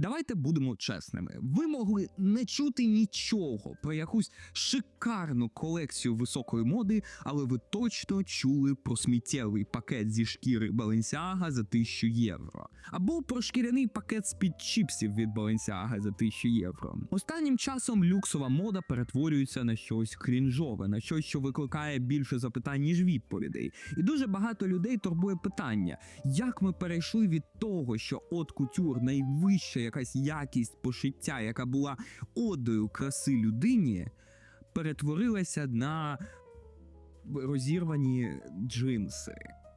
Давайте будемо чесними. Ви могли не чути нічого про якусь шикарну колекцію високої моди, але ви точно чули про сміттєвий пакет зі шкіри Balenciaga за 1000 євро, або про шкіряний пакет з-під чіпсів від Balenciaga за 1000 євро. Останнім часом люксова мода перетворюється на щось крінжове, на щось, що викликає більше запитань ніж відповідей. І дуже багато людей турбує питання, як ми перейшли від того, що от кутюр найвища якась якість пошиття, яка була одою краси людині, перетворилася на розірвані джинси.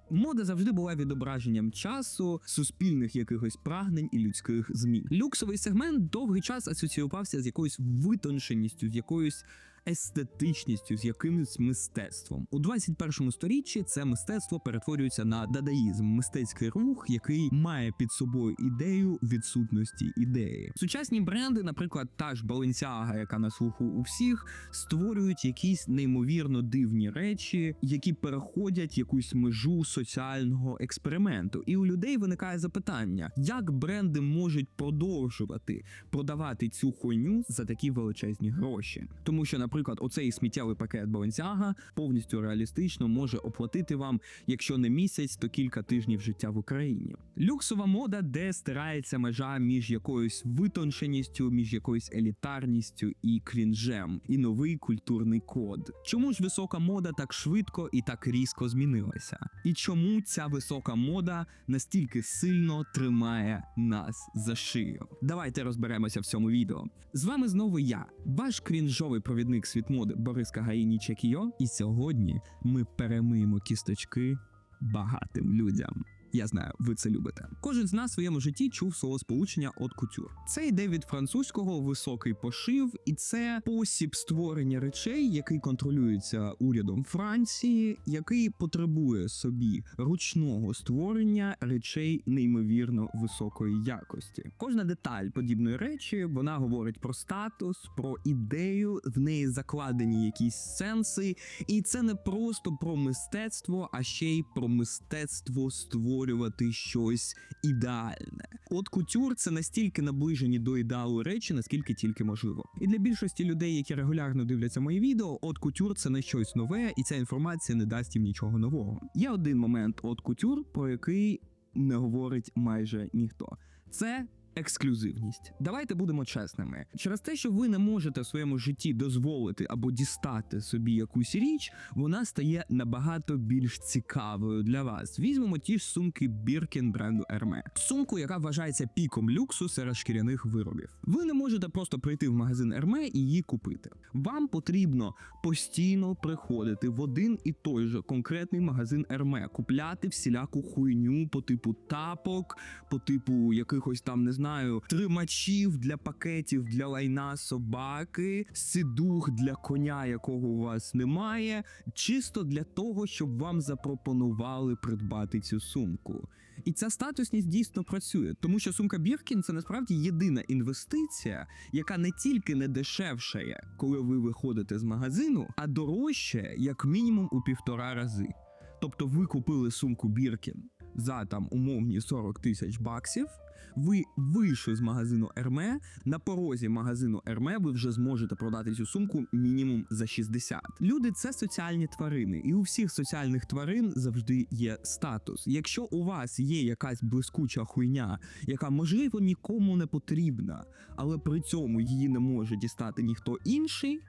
Мода завжди була відображенням часу, суспільних якихось прагнень і людських змін. Люксовий сегмент довгий час асоціювався з якоюсь витонченістю, з якоюсь естетичністю, з якимось мистецтвом. У 21 сторіччі це мистецтво перетворюється на дадаїзм, мистецький рух, який має під собою ідею відсутності ідеї. Сучасні бренди, наприклад, та ж Balenciaga, яка на слуху у всіх, створюють якісь неймовірно дивні речі, які переходять якусь межу соціального експерименту. І у людей виникає запитання, як бренди можуть продовжувати продавати цю хуйню за такі величезні гроші, тому що, наприклад, оцей сміттєвий пакет Balenciaga повністю реалістично може оплатити вам, якщо не місяць, то кілька тижнів життя в Україні. Люксова мода, де стирається межа між якоюсь витонченістю, між якоюсь елітарністю і крінжем, і новий культурний код. Чому ж висока мода так швидко і так різко змінилася? І чому ця висока мода настільки сильно тримає нас за шию? Давайте розберемося в цьому відео. З вами знову я, ваш крінжовий провідник світ моди Борис Кагаїні Чекіо. І сьогодні ми перемиємо кісточки багатим людям. Я знаю, ви це любите. Кожен з нас в своєму житті чув слово сполучення от кутюр. Це йде від французького високий пошив, і це спосіб створення речей, який контролюється урядом Франції, який потребує собі ручного створення речей неймовірно високої якості. Кожна деталь подібної речі вона говорить про статус, про ідею, в неї закладені якісь сенси, і це не просто про мистецтво, а ще й про мистецтво створення створювати щось ідеальне. От кутюр це настільки наближені до ідеалу речі, наскільки тільки можливо. І для більшості людей, які регулярно дивляться мої відео, от кутюр це не щось нове, і ця інформація не дасть їм нічого нового. Є один момент от кутюр, про який не говорить майже ніхто. Це Ексклюзивність. Давайте будемо чесними. Через те, що ви не можете в своєму житті дозволити або дістати собі якусь річ, вона стає набагато більш цікавою для вас. Візьмемо ті ж сумки Біркін бренду Hermès. Сумку, яка вважається піком люксу серед шкіряних виробів. Ви не можете просто прийти в магазин Hermès і її купити. Вам потрібно постійно приходити в один і той же конкретний магазин Hermès, купляти всіляку хуйню по типу тапок, по типу якихось там не знаю, тримачів для пакетів для лайна собаки, сидух для коня, якого у вас немає, чисто для того, щоб вам запропонували придбати цю сумку. І ця статусність дійсно працює, тому що сумка Біркін це насправді єдина інвестиція, яка не тільки не дешевшає, коли ви виходите з магазину, а дорожче як мінімум у півтора рази. Тобто ви купили сумку Біркін за там умовні 40 тисяч баксів. Ви вийшли з магазину Ерме. На порозі магазину Ерме ви вже зможете продати цю сумку мінімум за 60. Люди це соціальні тварини, і у всіх соціальних тварин завжди є статус. Якщо у вас є якась блискуча хуйня, яка можливо нікому не потрібна, але при цьому її не може дістати ніхто інший,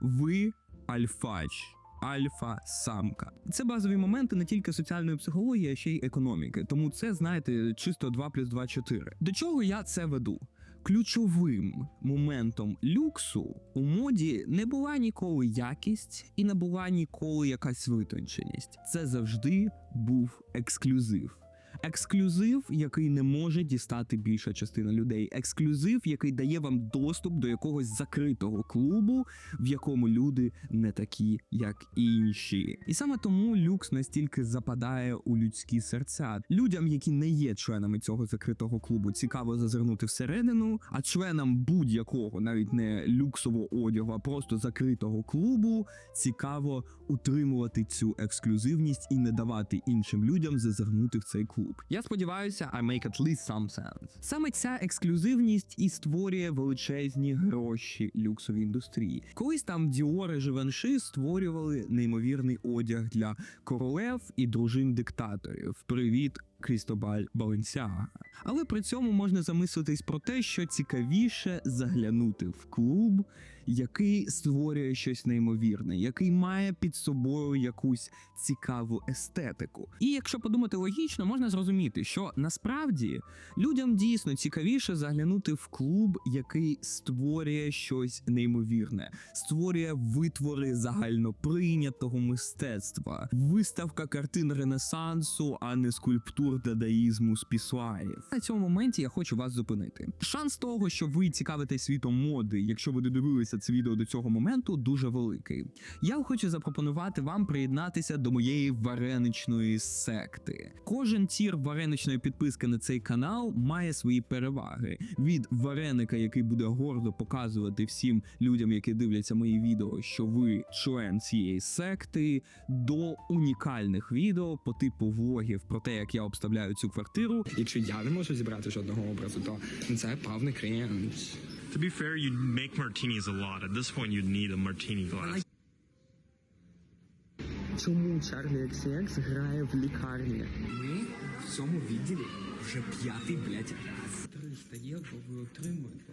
ви альфач альфа-самка. Це базові моменти не тільки соціальної психології, а ще й економіки. Тому це, знаєте, чисто 2 плюс 2 – 4. До чого я це веду? Ключовим моментом люксу у моді не була ніколи якість і не була ніколи якась витонченість. Це завжди був ексклюзив. Ексклюзив, який не може дістати більша частина людей. Ексклюзив, який дає вам доступ до якогось закритого клубу, в якому люди не такі, як інші. І саме тому люкс настільки западає у людські серця. Людям, які не є членами цього закритого клубу, цікаво зазирнути всередину, а членам будь-якого, навіть не люксового одягу, а просто закритого клубу, цікаво утримувати цю ексклюзивність і не давати іншим людям зазирнути в цей клуб. Клуб. Я сподіваюся, I make at least some sense. Саме ця ексклюзивність і створює величезні гроші люксовій індустрії. Колись там Діори Живанши створювали неймовірний одяг для королев і дружин диктаторів. Привіт. Крістобаль Баленсяга. Але при цьому можна замислитись про те, що цікавіше заглянути в клуб, який створює щось неймовірне, який має під собою якусь цікаву естетику. І якщо подумати логічно, можна зрозуміти, що насправді людям дійсно цікавіше заглянути в клуб, який створює щось неймовірне, створює витвори загальноприйнятого мистецтва, виставка картин Ренесансу, а не скульптур дадаїзму з пісуарів. На цьому моменті я хочу вас зупинити. Шанс того, що ви цікавитесь світом моди, якщо ви додивилися це відео до цього моменту, дуже великий. Я хочу запропонувати вам приєднатися до моєї вареничної секти. Кожен тір вареничної підписки на цей канал має свої переваги від вареника, який буде гордо показувати всім людям, які дивляться мої відео, що ви член цієї секти, до унікальних відео по типу влогів про те, як я обставляю цю квартиру. Якщо я не можу зібрати жодного образу, то це певний клієнт. To be fair, you'd make martinis a lot. At this point, you'd need a martini glass. Чому Чарлі XCX грає в лікарні? Ми в цьому відділі вже п'ятий блядь, раз. 300 євро ви отримуєте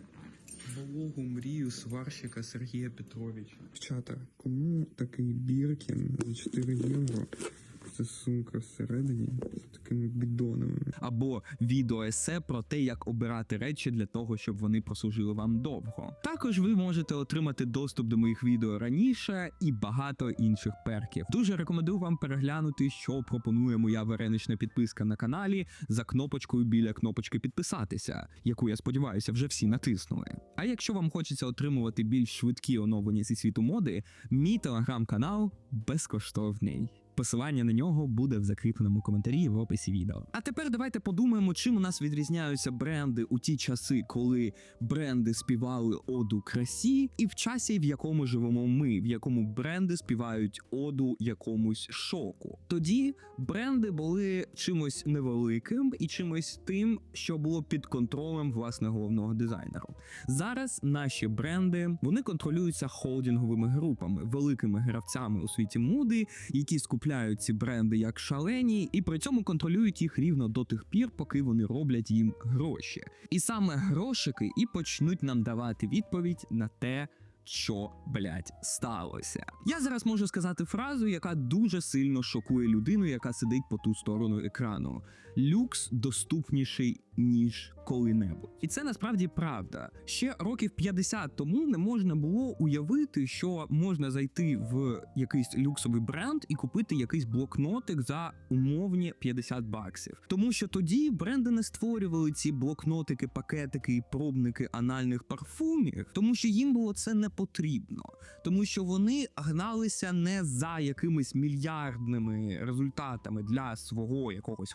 вологу мрію сварщика Сергія Петровича. Чата, кому такий Біркін за 4 євро? Це сумка всередині з такими бідонами. або відеоесе про те, як обирати речі для того, щоб вони прослужили вам довго. Також ви можете отримати доступ до моїх відео раніше і багато інших перків. Дуже рекомендую вам переглянути, що пропонує моя варенична підписка на каналі за кнопочкою біля кнопочки підписатися, яку я сподіваюся вже всі натиснули. А якщо вам хочеться отримувати більш швидкі оновлення зі світу моди, мій телеграм-канал безкоштовний. Посилання на нього буде в закріпленому коментарі в описі відео. А тепер давайте подумаємо, чим у нас відрізняються бренди у ті часи, коли бренди співали оду красі, і в часі, в якому живемо ми, в якому бренди співають оду якомусь шоку. Тоді бренди були чимось невеликим і чимось тим, що було під контролем власне головного дизайнеру. Зараз наші бренди вони контролюються холдинговими групами, великими гравцями у світі моди, які скупляють ці бренди як шалені, і при цьому контролюють їх рівно до тих пір, поки вони роблять їм гроші. І саме грошики і почнуть нам давати відповідь на те. Що блять сталося? Я зараз можу сказати фразу, яка дуже сильно шокує людину, яка сидить по ту сторону екрану. Люкс доступніший ніж коли-небудь, і це насправді правда. Ще років 50 тому не можна було уявити, що можна зайти в якийсь люксовий бренд і купити якийсь блокнотик за умовні 50 баксів. Тому що тоді бренди не створювали ці блокнотики, пакетики і пробники анальних парфумів, тому що їм було це не потрібно, тому що вони гналися не за якимись мільярдними результатами для свого якогось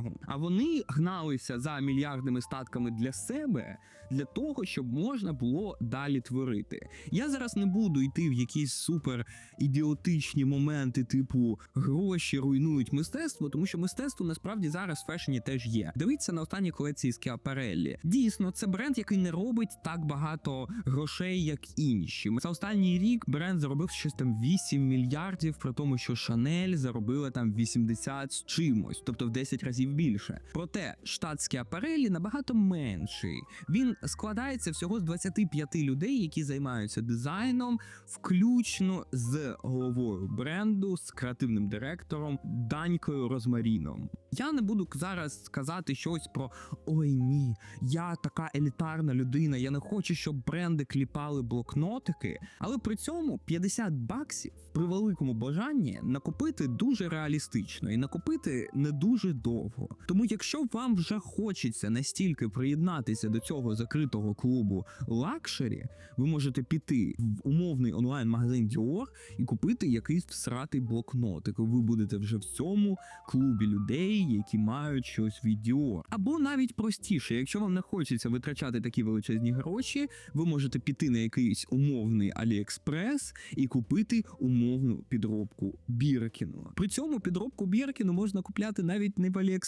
холдингу, а вони гналися за мільярдними статками для себе, для того, щоб можна було далі творити. Я зараз не буду йти в якісь супер ідіотичні моменти, типу гроші руйнують мистецтво, тому що мистецтво насправді зараз в фешені теж є. Дивіться на останні колекції Скіапареллі. Дійсно, це бренд, який не робить так багато грошей, як інші. За останній рік бренд заробив щось там 8 мільярдів, при тому, що Шанель заробила там 80 з чимось, тобто в 10 разів більше. Проте штат Скіапареллі набагато менший. Він складається всього з 25 людей, які займаються дизайном, включно з головою бренду, з креативним директором Данькою Розмаріном. Я не буду зараз сказати щось про ой ні, я така елітарна людина, я не хочу, щоб бренди кліпали блокнотики, але при цьому 50 баксів при великому бажанні накопити дуже реалістично і накопити не дуже довго. Тому, якщо вам вже хочеться настільки приєднатися до цього закритого клубу лакшері, ви можете піти в умовний онлайн-магазин Dior і купити якийсь всратий блокнотик. Ви будете вже в цьому клубі людей, які мають щось від Dior. Або навіть простіше, якщо вам не хочеться витрачати такі величезні гроші, ви можете піти на якийсь умовний AliExpress і купити умовну підробку Біркіну. При цьому підробку Біркіну можна купляти навіть не в Аліекспресі.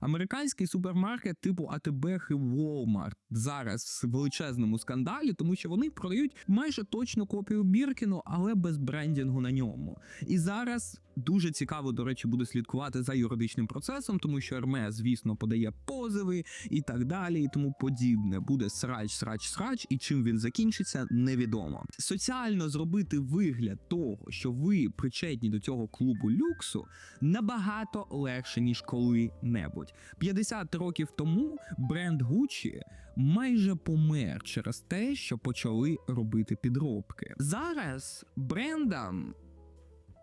Американський супермаркет типу АТБ і Walmart зараз в величезному скандалі, тому що вони продають майже точну копію Біркіну, але без брендінгу на ньому. І зараз дуже цікаво, до речі, буде слідкувати за юридичним процесом, тому що Ерме, звісно, подає позови і так далі, і тому подібне. Буде срач, срач, срач, і чим він закінчиться, невідомо. Соціально зробити вигляд того, що ви причетні до цього клубу люксу, набагато легше ніж коли-небудь. 50 років тому бренд Gucci майже помер через те, що почали робити підробки. Зараз брендам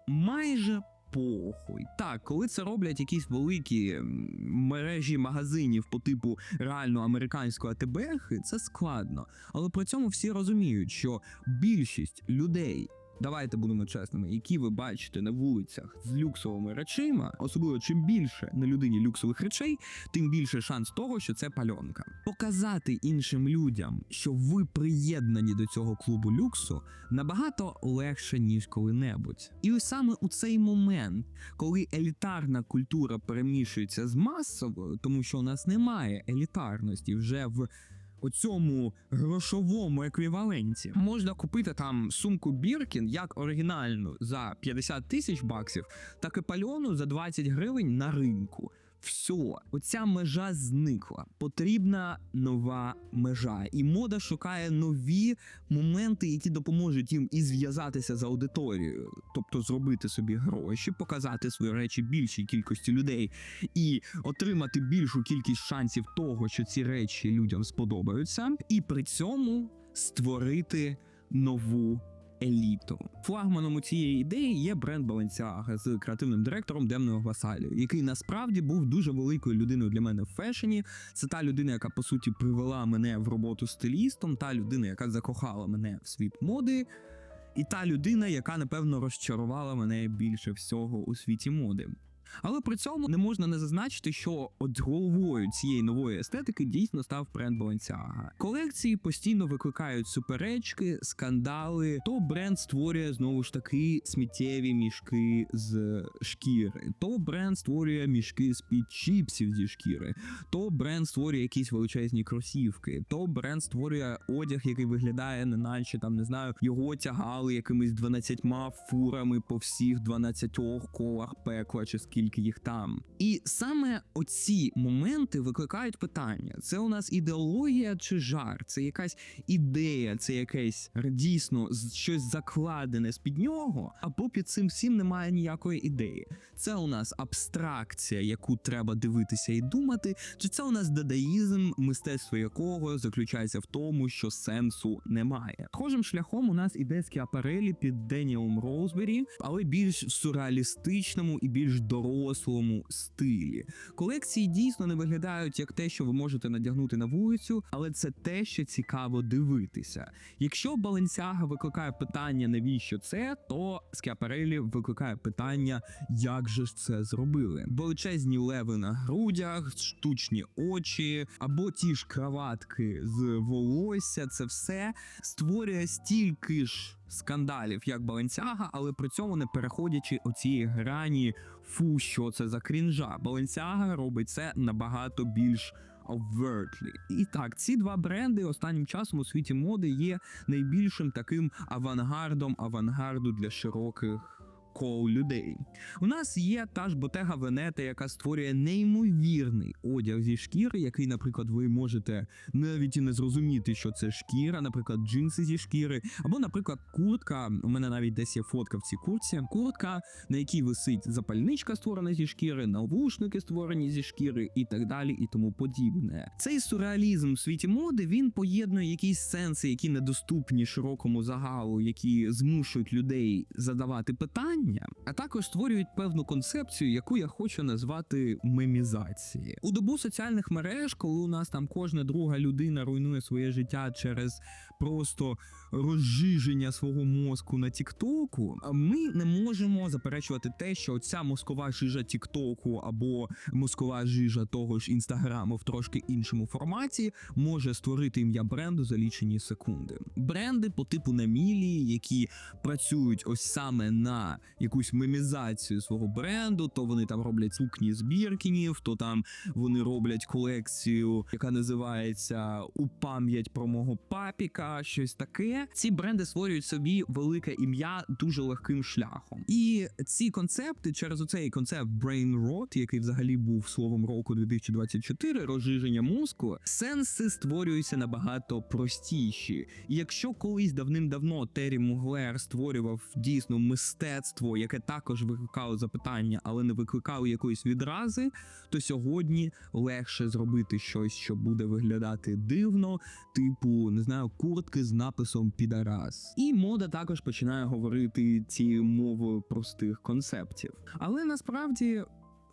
майже похуй. Так, коли це роблять якісь великі мережі магазинів по типу реально американської АТБ, це складно. Але при цьому всі розуміють, що більшість людей. Давайте будемо чесними, які ви бачите на вулицях з люксовими речима, особливо чим більше на людині люксових речей, тим більше шанс того, що це пальонка. Показати іншим людям, що ви приєднані до цього клубу люксу, набагато легше ніж коли-небудь. І ось саме у цей момент, коли елітарна культура перемішується з масовою, тому що у нас немає елітарності вже в. У цьому грошовому еквіваленті можна купити там сумку Біркін як оригінальну за 50 тисяч баксів, так і пальону за 20 гривень на ринку. Все, оця межа зникла. Потрібна нова межа, і мода шукає нові моменти, які допоможуть їм і зв'язатися з аудиторією, тобто зробити собі гроші, показати свої речі більшій кількості людей і отримати більшу кількість шансів того, що ці речі людям сподобаються, і при цьому створити нову. Еліту флагманом у цієї ідеї є бренд Balenciaga з креативним директором Демною Васалі, який насправді був дуже великою людиною для мене в фешені. Це та людина, яка по суті привела мене в роботу стилістом, та людина, яка закохала мене в світ моди, і та людина, яка напевно розчарувала мене більше всього у світі моди. Але при цьому не можна не зазначити, що от головою цієї нової естетики дійсно став бренд Balenciaga. Колекції постійно викликають суперечки, скандали. То бренд створює знову ж таки сміттєві мішки з шкіри, то бренд створює мішки з під чіпсів зі шкіри, то бренд створює якісь величезні кросівки, то бренд створює одяг, який виглядає, не наче там не знаю, його тягали якимись 12 фурами по всіх 12 колах пекла, чи скільки їх там. І саме оці моменти викликають питання: це у нас ідеологія чи жар? Це якась ідея, це якесь дійсно щось закладене з під нього, або під цим всім немає ніякої ідеї. Це у нас абстракція, яку треба дивитися і думати, чи це у нас дадаїзм, мистецтво якого заключається в тому, що сенсу немає. Схожим шляхом у нас іде скіапарелі під Деніелом Роузбері, але більш сюрреалістичному і більш дорослому стилі. Колекції дійсно не виглядають як те, що ви можете надягнути на вулицю, але це те, що цікаво дивитися. Якщо Balenciaga викликає питання, навіщо це, то Скіапарелі викликає питання, як же ж це зробили. Величезні леви на грудях, штучні очі, або ті ж краватки з волосся, це все створює стільки ж. Скандалів як Баленсяга, але при цьому не переходячи оцієї грані фу, що це за крінжа. Баленсяга робить це набагато більш overtly. І так, ці два бренди останнім часом у світі моди є найбільшим таким авангардом авангарду для широких. Кол людей. У нас є та ж Ботега Венета, яка створює неймовірний одяг зі шкіри, який, наприклад, ви можете навіть і не зрозуміти, що це шкіра, наприклад, джинси зі шкіри, або, наприклад, куртка. У мене навіть десь є фотка в цій куртці. Куртка, на якій висить запальничка, створена зі шкіри, навушники створені зі шкіри, і так далі, і тому подібне. Цей сюрреалізм в світі моди він поєднує якісь сенси, які недоступні широкому загалу, які змушують людей задавати питання. Вдягання, а також створюють певну концепцію, яку я хочу назвати мемізації. У добу соціальних мереж, коли у нас там кожна друга людина руйнує своє життя через просто розжиження свого мозку на Тіктоку, ми не можемо заперечувати те, що ця мозкова жижа Тіктоку або мозкова жижа того ж інстаграму в трошки іншому форматі може створити ім'я бренду за лічені секунди. Бренди по типу Намілі, які працюють ось саме на якусь мемізацію свого бренду, то вони там роблять сукні з біркінів, то там вони роблять колекцію, яка називається У пам'ять про мого папіка, щось таке. Ці бренди створюють собі велике ім'я дуже легким шляхом. І ці концепти через оцей концепт Brain Rot, який взагалі був словом року 2024, розжиження мозку, сенси створюються набагато простіші. І якщо колись давним-давно Террі Муглер створював дійсно мистецтво, яке також викликало запитання, але не викликало якоїсь відрази, то сьогодні легше зробити щось, що буде виглядати дивно, типу, не знаю, куртки з написом Підарас. І мода також починає говорити цією мовою простих концептів. Але насправді.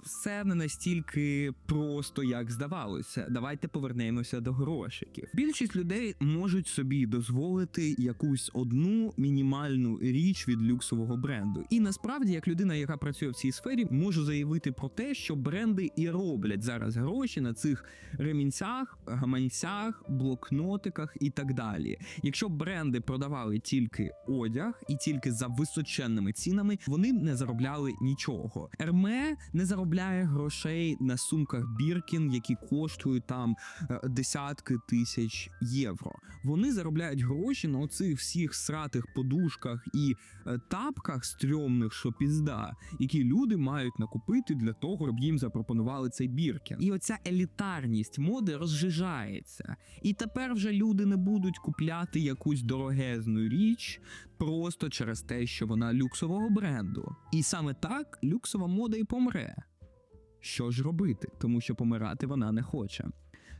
Все не настільки просто, як здавалося. Давайте повернемося до грошиків. Більшість людей можуть собі дозволити якусь одну мінімальну річ від люксового бренду. І насправді, як людина, яка працює в цій сфері, можу заявити про те, що бренди і роблять зараз гроші на цих ремінцях, гаманцях, блокнотиках і так далі. Якщо бренди продавали тільки одяг і тільки за височенними цінами, вони не заробляли нічого. Ерме не заробляє грошей на сумках Біркін, які коштують там е, десятки тисяч євро. Вони заробляють гроші на оцих всіх сратих подушках і е, тапках стрьомних, що пізда, які люди мають накупити для того, щоб їм запропонували цей Біркін. І оця елітарність моди розжижається. І тепер вже люди не будуть купляти якусь дорогезну річ просто через те, що вона люксового бренду. І саме так люксова мода і помре. Що ж робити, тому що помирати вона не хоче.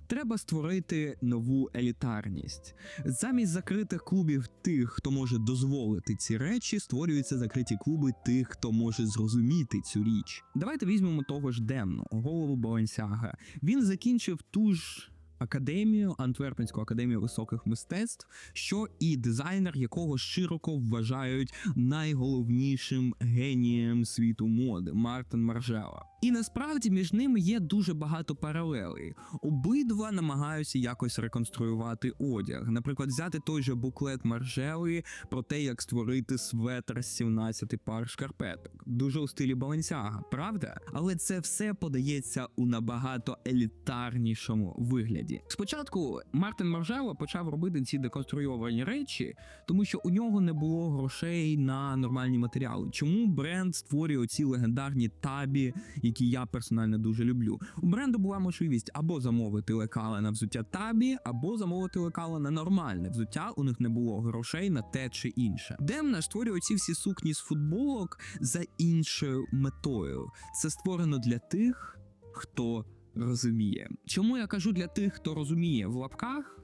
Треба створити нову елітарність. Замість закритих клубів тих, хто може дозволити ці речі, створюються закриті клуби тих, хто може зрозуміти цю річ. Давайте візьмемо того ж Демну, голову Балансяга. Він закінчив ту ж. Академію, Антверпенську академію високих мистецтв, що і дизайнер, якого широко вважають найголовнішим генієм світу моди Мартин Маржела. І насправді між ними є дуже багато паралелей. Обидва намагаються якось реконструювати одяг. Наприклад, взяти той же буклет Маржели про те, як створити светр з 17 пар шкарпеток. Дуже у стилі Балансяга, правда? Але це все подається у набагато елітарнішому вигляді. Спочатку Мартин Маржела почав робити ці деконструйовані речі, тому що у нього не було грошей на нормальні матеріали. Чому бренд створює ці легендарні табі, які я персонально дуже люблю? У бренду була можливість або замовити лекала на взуття табі, або замовити лекала на нормальне взуття. У них не було грошей на те чи інше. Демна створює ці всі сукні з футболок за іншою метою. Це створено для тих, хто розуміє. Чому я кажу для тих, хто розуміє в лапках?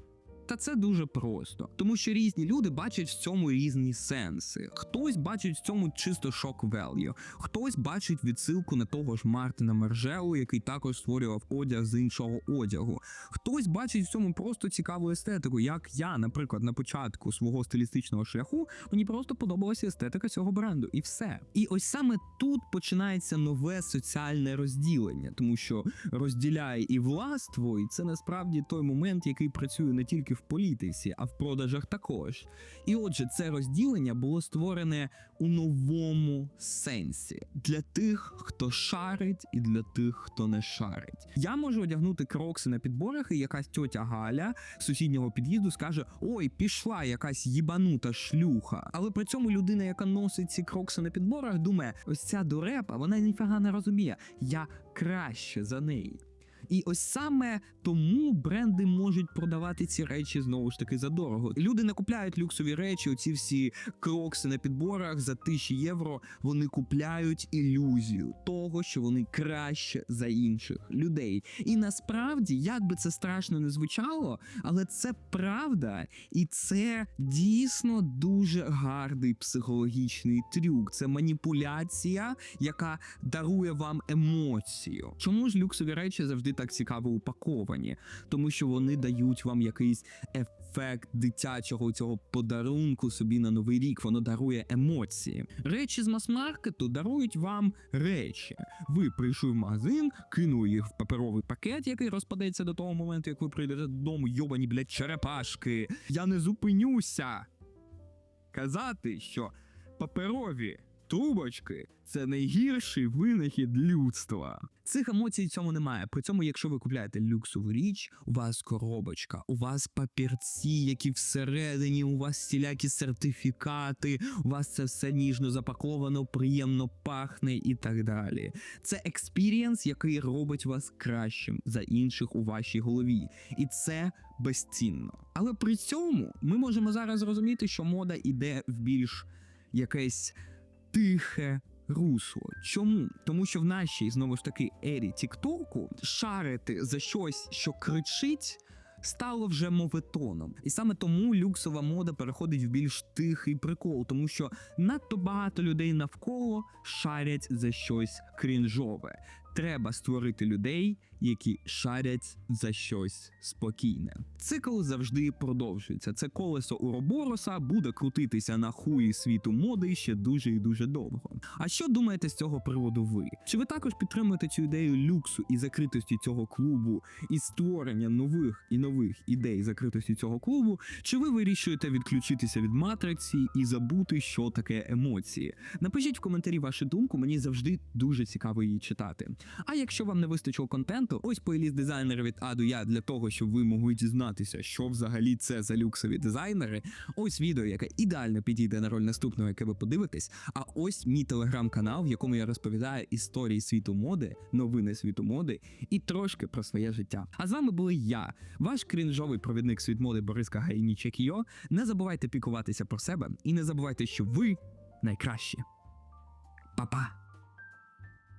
Та це дуже просто, тому що різні люди бачать в цьому різні сенси. Хтось бачить в цьому чисто шок велью, хтось бачить відсилку на того ж Мартина Мержелу, який також створював одяг з іншого одягу. Хтось бачить в цьому просто цікаву естетику, як я, наприклад, на початку свого стилістичного шляху мені просто подобалася естетика цього бренду, і все. І ось саме тут починається нове соціальне розділення, тому що розділяй і властвуй, це насправді той момент, який працює не тільки в політиці, а в продажах також. І отже, це розділення було створене у новому сенсі для тих, хто шарить, і для тих, хто не шарить. Я можу одягнути крокси на підборах, і якась тьотя Галя з сусіднього під'їзду скаже: Ой, пішла якась їбанута шлюха. Але при цьому людина, яка носить ці крокси на підборах, думає: ось ця дурепа, вона ніфіга не розуміє. Я краще за неї. І ось саме тому бренди можуть продавати ці речі знову ж таки за дорого. Люди не купляють люксові речі, оці всі крокси на підборах за тисячі євро. Вони купляють ілюзію того, що вони краще за інших людей. І насправді, як би це страшно не звучало, але це правда, і це дійсно дуже гарний психологічний трюк. Це маніпуляція, яка дарує вам емоцію. Чому ж люксові речі завжди так цікаво упаковані? Тому що вони дають вам якийсь ефект дитячого цього подарунку собі на новий рік. Воно дарує емоції. Речі з мас-маркету дарують вам речі. Ви прийшли в магазин, кинули їх в паперовий пакет, який розпадеться до того моменту, як ви прийдете додому, йобані, блядь, черепашки. Я не зупинюся. Казати, що паперові трубочки це найгірший винахід людства. Цих емоцій цьому немає. При цьому, якщо ви купляєте люксову річ, у вас коробочка, у вас папірці, які всередині, у вас всілякі сертифікати, у вас це все ніжно запаковано, приємно пахне і так далі. Це експірієнс, який робить вас кращим за інших у вашій голові, і це безцінно. Але при цьому ми можемо зараз зрозуміти, що мода іде в більш якесь тихе русло. Чому? Тому що в нашій знову ж таки ері Тіктоку шарити за щось, що кричить. Стало вже моветоном, і саме тому люксова мода переходить в більш тихий прикол, тому що надто багато людей навколо шарять за щось крінжове. Треба створити людей, які шарять за щось спокійне. Цикл завжди продовжується. Це колесо Уробороса буде крутитися на хуї світу моди ще дуже і дуже довго. А що думаєте з цього приводу ви? Чи ви також підтримуєте цю ідею люксу і закритості цього клубу і створення нових і нових ідей закритості цього клубу? Чи ви вирішуєте відключитися від матриці і забути, що таке емоції? Напишіть в коментарі вашу думку, мені завжди дуже цікаво її читати. А якщо вам не вистачило контенту, ось плейліст дизайнера від А до Я для того, щоб ви могли дізнатися, що взагалі це за люксові дизайнери. Ось відео, яке ідеально підійде на роль наступного, яке ви подивитесь. А ось мій телеграм-канал, в якому я розповідаю історії світу моди, новини світу моди і трошки про своє життя. А з вами були я, ваш крінжовий провідник світ моди Бориска Гайнічекіо. Не забувайте пікуватися про себе і не забувайте, що ви найкращі. Па-па!